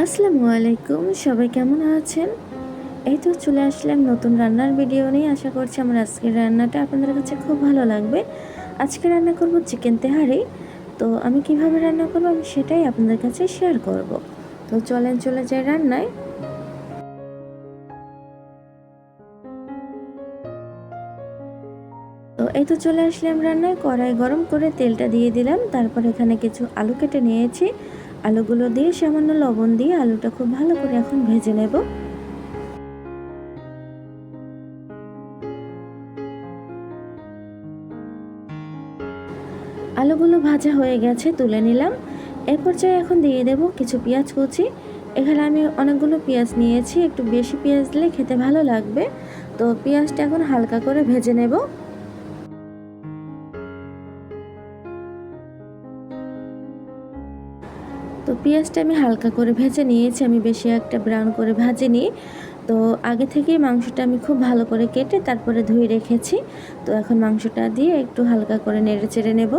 আসসালামু আলাইকুম, সবাই কেমন আছেন? এই তো চলে আসলাম নতুন রান্নার ভিডিও নিয়ে। আশা করছি আমার আজকের রান্নাটা আপনাদের কাছে খুব ভালো লাগবে। আজকে রান্না করব চিকেন তেহারি। তো আমি কীভাবে রান্না করব আমি সেটাই আপনাদের কাছে শেয়ার করব। তো চলেন, চলে যাই রান্নায়। তো এই তো চলে আসলাম রান্নায়। কড়াই গরম করে তেলটা দিয়ে দিলাম। তারপর এখানে কিছু আলু কেটে নিয়েছি। আলুগুলো দিয়ে, সামান্য লবণ দিয়ে আলুটা খুব ভালো করে এখন ভেজে নেব। আলুগুলো ভাজা হয়ে গেছে, তুলে নিলাম। এ পর্যায়ে এখন দিয়ে দেব কিছু পেঁয়াজ কুচি। এখানে আমি অনেকগুলো পেঁয়াজ নিয়েছি, একটু বেশি পেঁয়াজ দিলে খেতে ভালো লাগবে। তো পেঁয়াজটা এখন হালকা করে ভেজে নেব। তো পেঁয়াজটা আমি হালকা করে ভেজে নিয়েছি, আমি বেশি একটা ব্রাউন করে ভাজিনি। তো আগে থেকেই মাংসটা আমি খুব ভালো করে কেটে তারপরে ধুয়ে রেখেছি। তো এখন মাংসটা দিয়ে একটু হালকা করে নেড়ে চেড়ে নেব।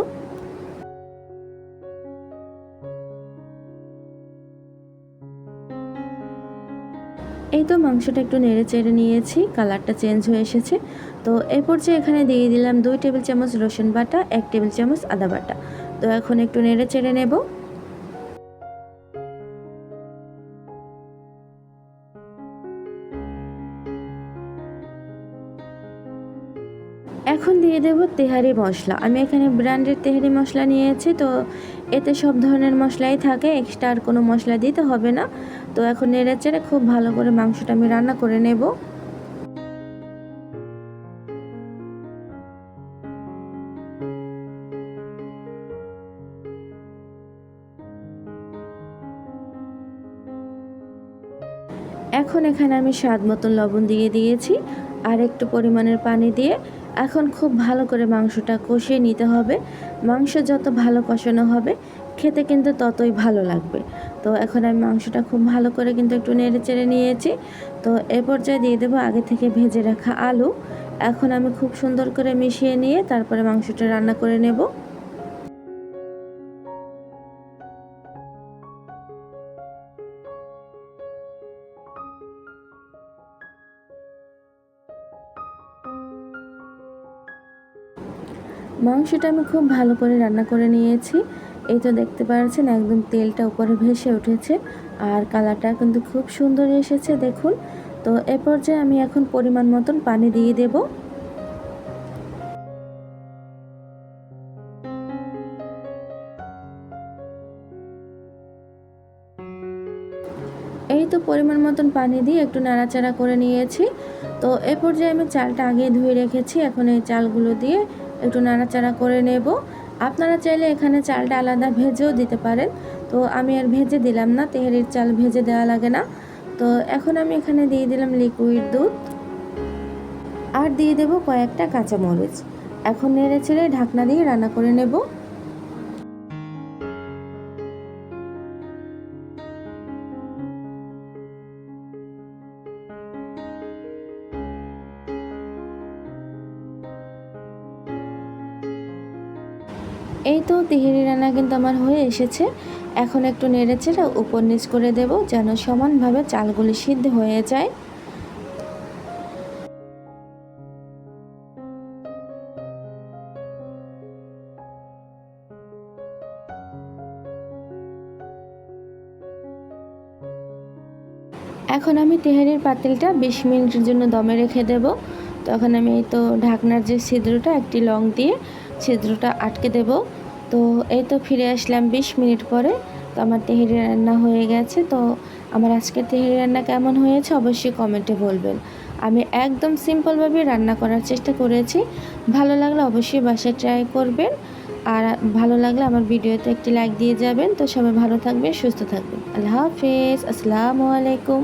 এই তো মাংসটা একটু নেড়ে চেড়ে নিয়েছি, কালারটা চেঞ্জ হয়ে এসেছে। তো এই পর্যায়ে এখানে দিয়ে দিলাম দুই টেবিল চামচ রসুন বাটা, এক টেবিল চামচ আদা বাটা। তো এখন একটু নেড়ে চেড়ে নেব। এখন দিয়ে দেব তেহারি মশলা। আমি এখানে ব্র্যান্ডের তেহারি মশলা নিয়েছি, তো এতে সব ধরনের মশলাই থাকে এক্সট্রা আর কোনো মশলা দিতে হবে না। তো এখন নেড়ে চেড়ে খুব ভালো করে মাংসটা আমি রান্না করে নেব। এখন এখানে আমি স্বাদ মতন লবণ দিয়ে দিয়েছি, আর একটু পরিমাণের পানি দিয়ে এখন খুব ভালো করে মাংসটা কষিয়ে নিতে হবে। মাংস যত ভালো কষানো হবে, খেতে কিন্তু ততই ভালো লাগবে। তো এখন আমি মাংসটা খুব ভালো করে কিন্তু একটু নেড়ে চেড়ে নিয়েছি। তো এ পর্যায়ে দিয়ে দেবো আগে থেকে ভেজে রাখা আলু। এখন আমি খুব সুন্দর করে মিশিয়ে নিয়ে তারপরে মাংসটা রান্না করে নেব। মাংসটা আমি খুব ভালো করে রান্না করে নিয়েছি। এই তো দেখতে পাচ্ছেন, একদম তেলটা উপরে ভেসে উঠেছে আর কালারটা কিন্তু খুব সুন্দর এসেছে, দেখুন। তো এ পর্যায়ে আমি এখন পরিমাণ মতন পানি দিয়ে দেব। এই তো পরিমাণ মতন পানি দিয়ে একটু নাড়াচাড়া করে নিয়েছি। তো এ পর্যায়ে আমি চালটা আগে ধুয়ে রেখেছি, এখন এই চালগুলো দিয়ে একটু নাড়াচাড়া করে নেব। আপনারা চাইলে এখানে চালটা আলাদা ভেজেও দিতে পারেন। তো আমি আর ভেজে দিলাম না, তেহারির চাল ভেজে দেওয়া লাগে না। তো এখন আমি এখানে দিয়ে দিলাম লিকুইড দুধ। আর দিয়ে দেব কয়েকটা কাঁচামরিচ। এখন নেড়ে ছেড়ে ঢাকনা দিয়ে রান্না করে নেব। এই তো তিহিরি রান্না কিন্তু আমার হয়ে এসেছে। এখন একটু নেড়ে চেড়ে উপর নিচ করে দেব যেন সমানভাবে চালগুলি সিদ্ধ হয়ে যায়। এখন আমি তেহারির পাতিলটা বিশ মিনিটের জন্য দমে রেখে দেব। তখন আমি এই তো ঢাকনার যে ছিদ্রটা, একটি লং দিয়ে ছিদ্রটা আটকে দেব। তো এই তো ফিরে আসলাম বিশ মিনিট পরে। তো আমার তেহেরি রান্না হয়ে গেছে। তো আমার আজকের তেহেরি রান্না কেমন হয়েছে অবশ্যই কমেন্টে বলবেন। আমি একদম সিম্পলভাবে রান্না করার চেষ্টা করেছি। ভালো লাগলে অবশ্যই বাসায় ট্রাই করবেন। আর ভালো লাগলে আমার ভিডিওতে একটি লাইক দিয়ে যাবেন। তো সবাই ভালো থাকবে সুস্থ থাকবেন। আল্লাহ হাফেজ। আসসালামু আলাইকুম।